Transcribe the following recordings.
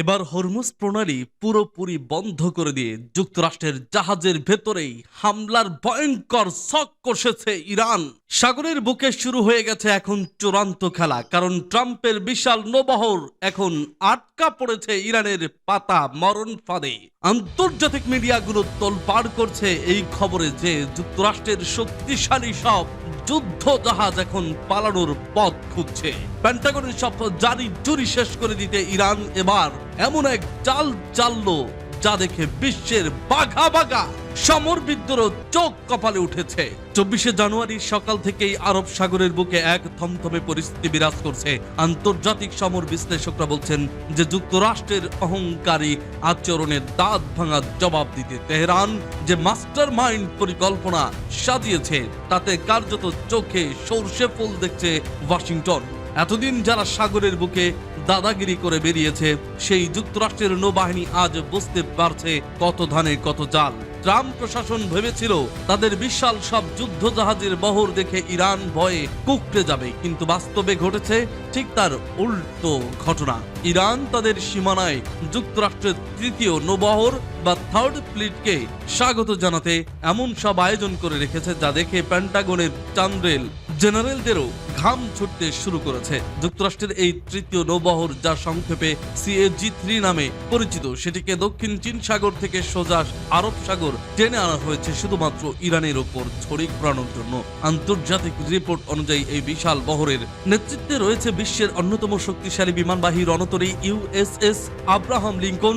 এবার হরমুজ প্রণালী পুরোপুরি বন্ধ করে দিয়ে যুক্তরাষ্ট্রের জাহাজের ভেতরেই হামলার ভয়ঙ্কর শক কষেছে ইরান। সাগরের বুকে শুরু হয়ে গেছে এখন চূড়ান্ত খেলা, কারণ ট্রাম্পের বিশাল নৌবহর এখন আটকা পড়েছে ইরানের পাতা মরণ ফাঁদে। আন্তর্জাতিক মিডিয়াগুলো তোলপাড় করছে এই খবরে যে যুক্তরাষ্ট্রের শক্তিশালী সব যুদ্ধ জাহাজ এখন পালানোর পথ খুঁজছে। প্যান্টাগনের সব জারি জুরি শেষ করে দিতে ইরান এবার এমন এক চাল চাললো যা দেখে বিশ্বের বাঘা বাঘা। সমরবিদ্যুরও চোখ কপালে উঠেছে। চব্বিশে জানুয়ারি সকাল থেকেই আরব সাগরের বুকে এক থমথমে পরিস্থিতি বিরাজ করছে। আন্তর্জাতিক সমর বিশ্লেষকরা বলছেন যে যুক্তরাষ্ট্রের অহংকারী আচরণের দাঁত ভাঙা জবাব দিতে তেহরান, যে মাস্টার মাইন্ড পরিকল্পনা সাজিয়েছে, তাতে কার্যত চোখে সর্ষে ফুল দেখছে ওয়াশিংটন। এতদিন যারা সাগরের বুকে দাদাগিরি করে বেরিয়েছে, সেই যুক্তরাষ্ট্রের নৌবাহিনী আজ বুঝতে পারছে কত ধানে কত চাল ট্রাম্প প্রশাসন ভেবেছিল তাদের বিশাল সব যুদ্ধ জাহাজের বহর দেখে ইরান ভয়ে কুকড়ে যাবে। কিন্তু বাস্তবে ঘটেছে ঠিক তার উল্টো ঘটনা। ইরান তাদের সীমানায় যুক্তরাষ্ট্রের তৃতীয় নৌবহর বা থার্ড ফ্লিটকে স্বাগত জানাতে এমন সব আয়োজন করে রেখেছে যা দেখে প্যান্টাগনের চান্দ্রেল জেনারেলদেরও ঘাম ছুটতে শুরু করেছে। যুক্তরাষ্ট্রের এই তৃতীয় নৌবহর যা সংক্ষেপে সিএজি থ্রি নামে পরিচিত, সেটিকে দক্ষিণ চীন সাগর থেকে সোজা আরব সাগর টেনে আনা হয়েছে শুধুমাত্র ইরানের ওপর ছড়ি প্রাণের জন্য। আন্তর্জাতিক রিপোর্ট অনুযায়ী এই বিশাল বহরের নেতৃত্বে রয়েছে বিশ্বের অন্যতম শক্তিশালী বিমানবাহী রণতরী ইউএসএস আব্রাহাম লিঙ্কন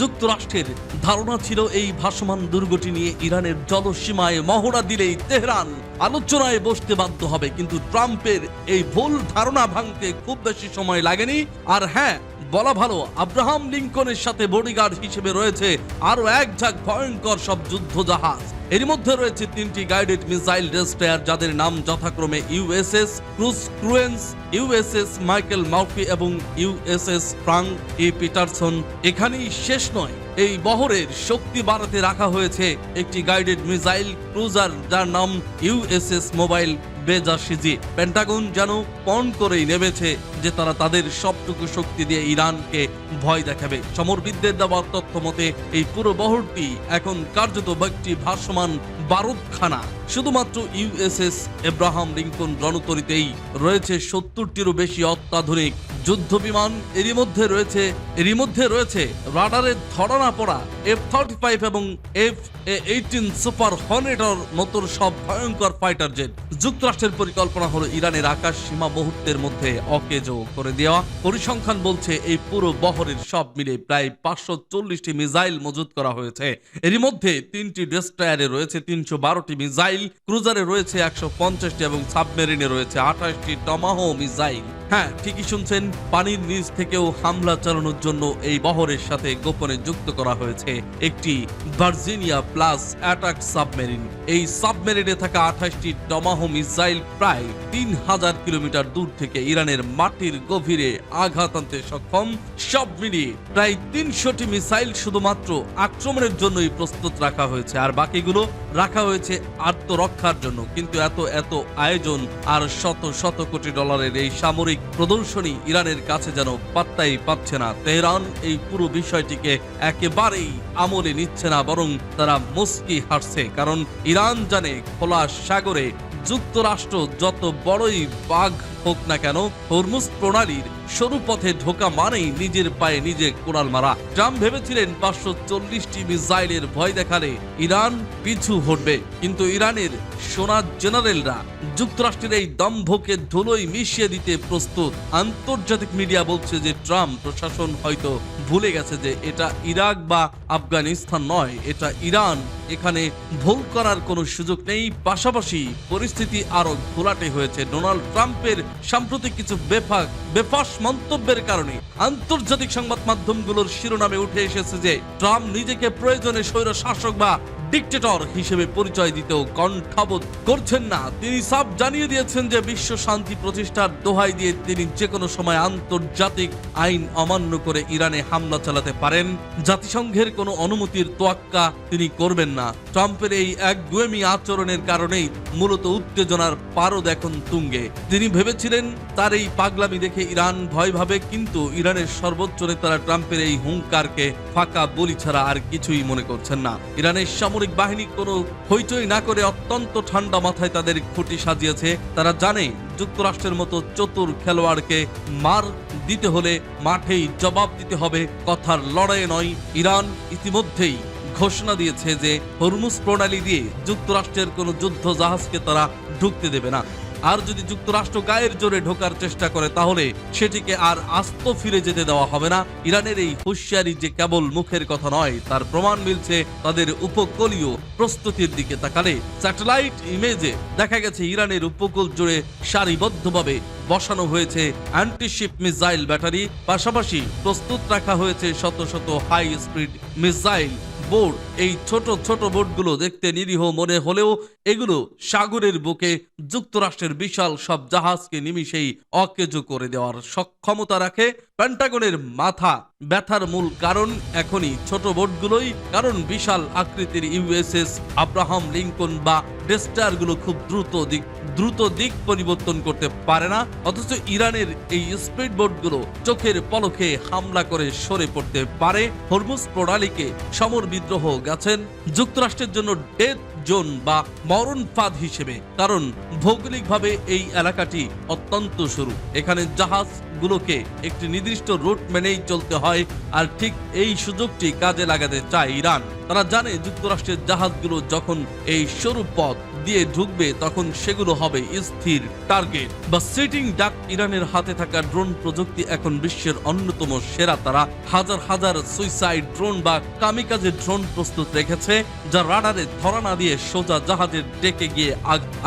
যুক্তরাষ্ট্রের ধারণা ছিল এই ভাসমান দুর্গটি নিয়ে ইরানের জলসীমায় মহড়া দিলেই তেহরান আলোচনায় বসতে বাধ্য হবে। কিন্তু ট্রাম্পের এই ভুল ধারণা ভাঙতে খুব বেশি সময় লাগেনি। আর হ্যাঁ বলা ভালো, আব্রাহাম লিঙ্কনের সাথে বডিগার্ড হিসেবে রয়েছে আরও এক ঝাঁক ভয়ঙ্কর সব যুদ্ধ জাহাজ এর মধ্যে রয়েছে তিনটি গাইডেড মিসাইল ডেস্ট্রয়ার যাদের নাম যথাক্রমে ইউএসএস ক্রুজ ক্রুয়েন্স ইউএসএস মাইকেল মার্ফি এবং ইউএসএস ফ্রাঙ্ক ই পিটারসন এখানেই শেষ নয়, এই বহরের শক্তি বাড়াতে রাখা হয়েছে একটি গাইডেড মিসাইল ক্রুজার যার নাম ইউএসএস মোবাইল বেজাসিজি পেন্টাগন যেন পণ করেই নেমেছে যে তারা তাদের সবটুকু শক্তি দিয়ে ইরানকে ভয় দেখাবে। সমরবিদদের দেওয়ার তথ্য মতে, এই পুরো বহরটি এখন কার্যত ব্যক্তি ভাসমান বারুদখানা। শুধুমাত্র ইউএসএস এব্রাহাম লিঙ্কন রণতরিতেই রয়েছে সত্তরটিরও বেশি অত্যাধুনিক যুদ্ধ বিমান এরই মধ্যে রয়েছে, এরই মধ্যে রয়েছে রাডারের ধরা না পড়া এফ থার্টি ফাইভ এবং এফ এ এইটিন সুপার হর্নেটর মতো সব ভয়ঙ্কর ফাইটার জেট যুক্তরাষ্ট্রের পরিকল্পনা হলো ইরানের আকাশ সীমা মুহূর্তের মধ্যে অকেজো করে দেওয়া। পরিসংখ্যান বলছে এই পুরো বহরের সব মিলে প্রায় পাঁচশো চল্লিশটি মিসাইল মজুত করা হয়েছে। এরই মধ্যে তিনটি ডেস্ট্রয়ারে রয়েছে তিনশো বারোটি মিসাইল, ক্রুজারে রয়েছে একশো পঞ্চাশটি এবং সাবমেরিনে রয়েছে আঠাশটি টমাহো মিসাইল। হ্যাঁ ঠিকই শুনছেন, পানির নিচ থেকেও হামলা চালানোর জন্য এই বহরের সাথে গোপনে যুক্ত করা হয়েছে একটি ভার্জিনিয়া প্লাস অ্যাটাক সাবমেরিন। এই সাবমেরিনে থাকা আঠাশটি টমাহো মিসাইল প্রায় তিন হাজার কিলোমিটার দূর থেকে ইরানের মাটির গভীরে আঘাত আনতে সক্ষম। সব মিলিয়ে প্রায় তিনশোটি মিসাইল শুধুমাত্র আক্রমণের জন্যই প্রস্তুত রাখা হয়েছে। আর বাকিগুলো রাখা হয়েছে আত্মরক্ষার জন্য। কিন্তু এত এত আয়োজন আর শত শত কোটি ডলারের এই সামরিক প্রদর্শনী ইরানের কাছে যেন পাত্তাই পাচ্ছে না। তেহরান এই পুরো বিষয়টিকে একেবারেই আমলে নিচ্ছে না, বরং তারা মুস্কি হাসছে কারণ ইরান জানে খোলা সাগরে যুক্তরাষ্ট্র যত বড়ই বাঘ হোক না কেন, হরমুজ প্রণালীর সরু পথে ঢোকা মানেই নিজের পায়ে নিজে কোড়াল মারা। ট্রাম্প ভেবেছিলেন পাঁচশো চল্লিশটি মিসাইলের ভয় দেখালে ইরান পিছু হটবে। কিন্তু ইরানের সোনা জেনারেলরা যুক্তরাষ্ট্রের এই দম্ভকে ধুলোই মিশিয়ে দিতে প্রস্তুত। আন্তর্জাতিক মিডিয়া বলছে যে ট্রাম্প প্রশাসন হয়তো ভুলে গেছে যে এটা ইরাক বা আফগানিস্তান নয়, এটা ইরান। এখানে ভুল করার কোনো সুযোগ নেই। পাশাপাশি পরিস্থিতি আরও ঘোলাটে হয়েছে। ডোনাল্ড ট্রাম্পের সাম্প্রতিক কিছু বেফাক, বেফাস মন্তব্যের কারণে আন্তর্জাতিক সংবাদ মাধ্যমগুলোর শিরোনামে উঠে এসেছে যে, ট্রাম্প নিজেকে প্রয়োজনে স্বৈর শাসক বা ডিকটেটর হিসেবে পরিচয় দিতেও কণ্ঠাবোধ করছেন না। তিনি সাফ জানিয়ে দিয়েছেন যে বিশ্ব শান্তি প্রতিষ্ঠার দোহাই দিয়ে তিনি যে কোনো সময় আন্তর্জাতিক আইন অমান্য করে ইরানে হামলা চালাতে পারেন, জাতিসংঘের কোনো অনুমতির তোয়াক্কা তিনি করবেন না। ট্রাম্পের এই এক গুয়েমি আচরণের কারণেই মূলত উত্তেজনার পারদ এখন তুঙ্গে। তিনি ভেবেছিলেন, তার এই পাগলামি দেখে ইরান ভয় ভাবে, কিন্তু ইরানের সর্বোচ্চ নেতারা ট্রাম্পের এই হুঙ্কারকে ফাঁকা বলি ছাড়া আর কিছুই মনে করছেন না। ইরানের সামরিক বাহিনী কোনো হইচই না করে অত্যন্ত ঠান্ডা মাথায় তাদের খুঁটি সাজিয়েছে। তারা জানে যুক্তরাষ্ট্রের মতো চতুর খেলোয়াড়কে মার দিতে হলে মাঠেই জবাব দিতে হবে। কথার লড়াইয়ে নয়, ইরান ইতিমধ্যেই ঘোষণা দিয়েছে যে হরমুজ প্রণালী দিয়ে যুক্তরাষ্ট্রের কোনো যুদ্ধ জাহাজকে তারা ঢুকতে দেবে না। আর যদি যুক্তরাষ্ট্র গায়ের জোরে ঢোকার চেষ্টা করে তাহলে সেটিকে আর আস্ত ফিরে যেতে দেওয়া হবে না। ইরানের এই হুঁশিয়ারি যে কেবল মুখের কথা নয়, তার প্রমাণ মিলছে তাদের উপকূলীয় প্রস্তুতির দিকে তাকালে। স্যাটেলাইট ইমেজে দেখা গেছে ইরানের উপকূল জুড়ে সারিবদ্ধভাবে বসানো হয়েছে অ্যান্টিশিপ মিসাইল ব্যাটারি। পাশাপাশি প্রস্তুত রাখা হয়েছে শত শত হাই স্পিড মিসাইল। বোর্ড, এই ছোট ছোট বোটগুলো দেখতে নিরীহ মনে হলেও এগুলো সাগরের বুকে যুক্তরাষ্ট্রের বিশাল সব জাহাজকে নিমিশেই অকেজো করে দেওয়ার সক্ষমতা রাখে প্যান্টাগনের মাথা। ব্যথার মূল কারণ এখনই ছোট বোটগুলোই কারণ বিশাল আকৃতির ইউএসএস আব্রাহাম লিঙ্কন বা ডেস্টারগুলো খুব দ্রুত দিক দ্রুত দিক পরিবর্তন করতে পারে না। অথচ ইরানের এই স্পিড বোটগুলো চোখের পলকে হামলা করে সরে পড়তে পারে। হরমুজ প্রণালীকে সমর বিদ্রোহ গেছেন। যুক্তরাষ্ট্রের জন্য ডেথ জোন বা মরণ ফাঁদ হিসেবে, কারণ ভৌগোলিকভাবে এই এলাকাটি অত্যন্ত সরু। এখানে জাহাজগুলোকে একটি নির্দিষ্ট রুট মেনেই চলতে হয়, আর ঠিক এই সুযোগটি কাজে লাগাতে চায় ইরান। তারা জানে যুক্তরাষ্ট্রের জাহাজগুলো যখন এই সরু পথ দিয়ে ঢুকবে, তখন সেগুলো হবে স্থির টার্গেট বা সিটিং ডাক ইরানের হাতে থাকা ড্রোন প্রযুক্তি এখন বিশ্বের অন্যতম সেরা তারা। হাজার হাজার সুইসাইড ড্রোন বা কামিকাজে ড্রোন প্রস্তুত রেখেছে, যা রাডারে ধরা না দিয়ে সোজা জাহাজের ডেকে গিয়ে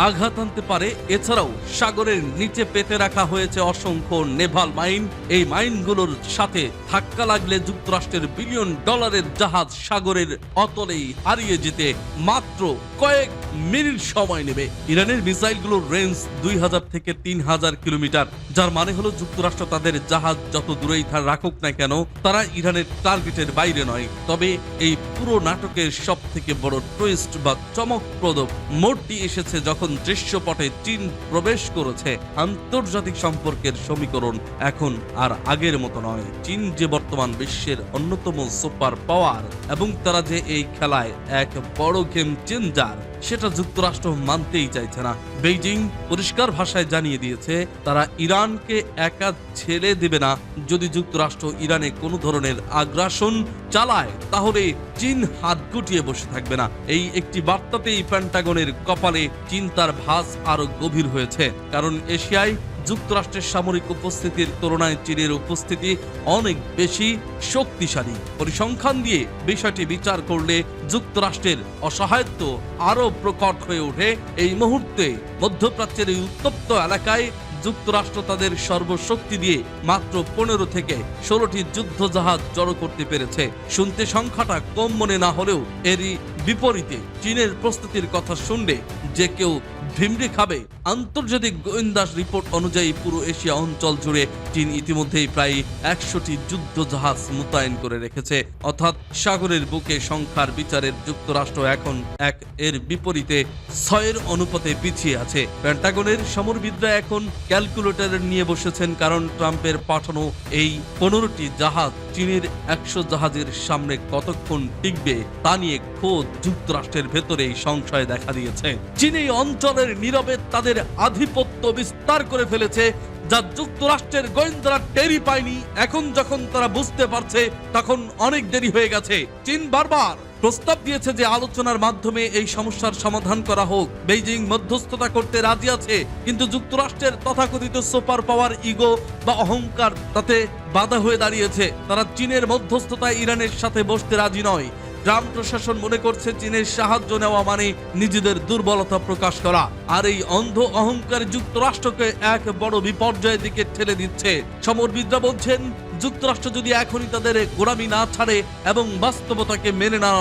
আঘাত আনতে পারে। এছাড়াও সাগরের নিচে পেতে রাখা হয়েছে অসংখ্য নেভাল মাইন। এই মাইনগুলোর সাথে ধাক্কা লাগলে যুক্তরাষ্ট্রের বিলিয়ন ডলারের জাহাজ সাগরের অতলেই হারিয়ে যেতে মাত্র কয়েক মিনিট সময় নেবে। ইরানের মিসাইলগুলোর রেঞ্জ দুই হাজার থেকে তিন হাজার কিলোমিটার, যার মানে হলো যুক্তরাষ্ট্র তাদের জাহাজ যত দূরেই রাখুক না কেন, তারা ইরানের টার্গেটের বাইরে নয়। তবে এই পুরো নাটকের সব থেকে বড় টুইস্ট বা চমকপ্রদ মোড়টি এসেছে যখন দৃশ্যপটে চীন প্রবেশ করেছে। আন্তর্জাতিক সম্পর্কের সমীকরণ এখন আর আগের মতো নয়। চীন যে বর্তমান বিশ্বের অন্যতম সুপার পাওয়ার এবং তারা যে এই খেলায় এক বড় গেম চেঞ্জার সেটা যুক্তরাষ্ট্র মানতেই চাইছে না। বেইজিং পরিষ্কার ভাষায় জানিয়ে দিয়েছে, তারা ইরানকে একা ছেড়ে দেবে না। যদি যুক্তরাষ্ট্র ইরানে কোনো ধরনের আগ্রাসন চালায়, তাহলে চীন হাত গুটিয়ে বসে থাকবে না। এই একটি বার্তাতেই প্যান্টাগনের কপালে চিন্তার ভাস আরও গভীর হয়েছে। কারণ এশিয়ায় যুক্তরাষ্ট্রের সামরিক উপস্থিতির তুলনায় চীনের উপস্থিতি অনেক বেশি শক্তিশালী। পরিসংখ্যান দিয়ে বিষয়টি বিচার করলে যুক্তরাষ্ট্রের অসহায়ত্ব আরও প্রকট হয়ে ওঠে। এই মুহূর্তে মধ্যপ্রাচ্যের এই উত্তপ্ত এলাকায় যুক্তরাষ্ট্র তাদের সর্বশক্তি দিয়ে মাত্র পনেরো থেকে ষোলোটি যুদ্ধ জাহাজ জড়ো করতে পেরেছে। শুনতে সংখ্যাটা কম মনে না হলেও এরই বিপরীতে চীনের প্রস্তুতির কথা শুনলে যে কেউ ভিমড়ি খাবে আন্তর্জাতিক গোয়েন্দা রিপোর্ট অনুযায়ী পুরো এশিয়া অঞ্চল জুড়ে চীন ইতিমধ্যেই প্রায় একশোটি যুদ্ধ জাহাজ মোতায়েন করে রেখেছে। অর্থাৎ সাগরের বুকে সংখ্যার বিচারের যুক্তরাষ্ট্র এখন এক, এর বিপরীতে ছয়ের অনুপাতে পিছিয়ে আছে। প্যান্টাগনের সমরবিদরা এখন ক্যালকুলেটর নিয়ে বসেছেন কারণ ট্রাম্পের পাঠানো এই পনেরোটি জাহাজ চীনের একশো জাহাজের সামনে কতক্ষণ টিকবে তা নিয়ে খোদ যুক্তরাষ্ট্রের ভেতরেই সংশয় দেখা দিয়েছে। চীন এই অঞ্চলের নীরবে তাদের আধিপত্য বিস্তার করে ফেলেছে, যা যুক্তরাষ্ট্রের গোয়েন্দারা টেরি পায়নি। এখন যখন তারা বুঝতে পারছে, তখন অনেক দেরি হয়ে গেছে। চীন বারবার প্রস্তাব দিয়েছে যে আলোচনার মাধ্যমে এই সমস্যার সমাধান করা হোক। বেইজিং মধ্যস্থতা করতে রাজি আছে, কিন্তু যুক্তরাষ্ট্রের তথাকথিত সুপার পাওয়ার ইগো বা অহংকার তাতে বাধা হয়ে দাঁড়িয়েছে। তারা চীনের মধ্যস্থতায় ইরানের সাথে বসতে রাজি নয়। ট্রাম্প প্রশাসন মনে করছে চীনের সাহায্য নেওয়া মানে নিজেদের দুর্বলতা প্রকাশ করা। আর এই অন্ধ অহংকার যুক্তরাষ্ট্রকে এক বড় বিপর্যয়ের দিকে ঠেলে দিচ্ছে। সমরবিদরা বলছেন, যুক্তরাষ্ট্র যদি এখনই তাদের গোড়ামি না ছাড়ে এবং বাস্তবতাকে মেনে না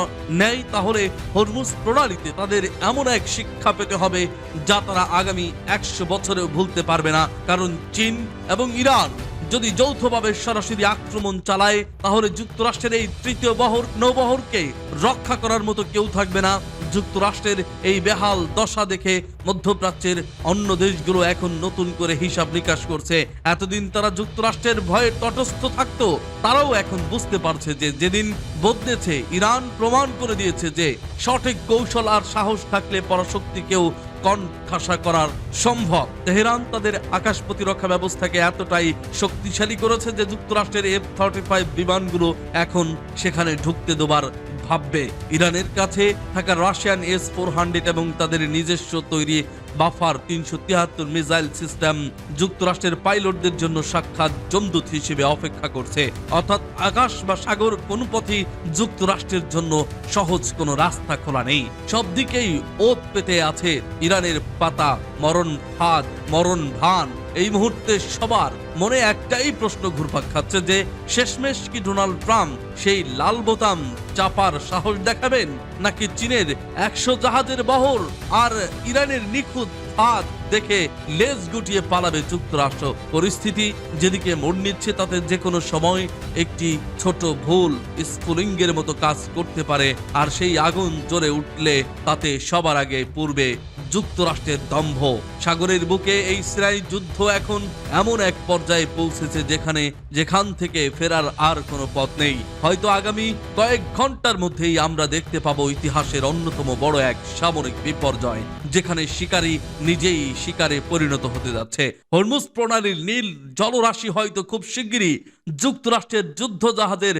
নেয়, তাহলে হরমুজ প্রণালীতে তাদের এমন এক শিক্ষা পেতে হবে যা তারা আগামী একশো বছরেও ভুলতে পারবে না। কারণ চীন এবং ইরান যদি যৌথভাবে সরাসরি আক্রমণ চালায়, তাহলে যুক্তরাষ্ট্রের এই তৃতীয় বহর, নৌবহরকে রক্ষা করার মতো কেউ থাকবে না। যুক্তরাষ্ট্রের এই বেহাল দশা দেখে মধ্যপ্রাচ্যের অন্য দেশগুলো এখন নতুন করে হিসাব নিকাশ করছে। এতদিন তারা যুক্তরাষ্ট্রের ভয়ে তটস্থ থাকতো, তারাও এখন বুঝতে পারছে যে যেদিন বদলেছে, ইরান প্রমাণ করে দিয়েছে যে সঠিক কৌশল আর সাহস থাকলে পরাশক্তিকেও কণ্ঠাসা করার সম্ভব। তেহরান তাদের আকাশ প্রতিরক্ষা ব্যবস্থাকে এতটাই শক্তিশালী করেছে যে যুক্তরাষ্ট্রের এফ থার্টি ফাইভ বিমানগুলো এখন সেখানে ঢুকতে দেবার ভাববে। ইরানের কাছে থাকা রাশিয়ান এস ফোর হান্ড্রেড এবং তাদের নিজস্ব তৈরি বাফার তিনশো তিয়াত্তর মিসাইল সিস্টেম যুক্তরাষ্ট্রের পাইলটদের জন্য সাক্ষাৎ জমদূত হিসেবে অপেক্ষা করছে। অর্থাৎ আকাশ বা সাগর কোনো পথেই যুক্তরাষ্ট্রের জন্য সহজ কোনো রাস্তা খোলা নেই। সব দিকেই ওত পেতে আছে ইরানের পাতা, মরণ ফাঁদ, মরণ ভান। এই মুহূর্তে সবার মনে একটাই প্রশ্ন ঘুরপাক খাচ্ছে যে, শেষমেশ কি ডোনাল্ড ট্রাম্প সেই লাল বোতাম চাপার সাহস দেখাবেন, নাকি চীনের একশো জাহাজের বহর আর ইরানের নিখুঁত হাত দেখে লেজ গুটিয়ে পালাবে যুক্তরাষ্ট্র। পরিস্থিতি যেদিকে মোড় নিচ্ছে, তাতে যে কোনো সময় একটি ছোট ভুল স্ফুলিঙ্গের মতো কাজ করতে পারে, আর সেই আগুন জ্বলে উঠলে তাতে সবার আগে পূর্বে যুক্তরাষ্ট্রের দম্ভ। সাগরের বুকে এই সিরাই যুদ্ধ এখন এমন এক পর্যায়ে পৌঁছেছে যেখানে যেখান থেকে ফেরার আর কোনো পথ নেই। হয়তো আগামী কয়েক ঘণ্টার মধ্যেই আমরা দেখতে পাবো ইতিহাসের অন্যতম বড় এক সামরিক বিপর্যয়, যেখানে শিকারী নিজেই শিকারে পরিণত হতে যাচ্ছে। হরমুজ প্রণালীর নীল জলরাশি হয়তো খুব শিগগিরই যুক্তরাষ্ট্রের যুদ্ধ জাহাজের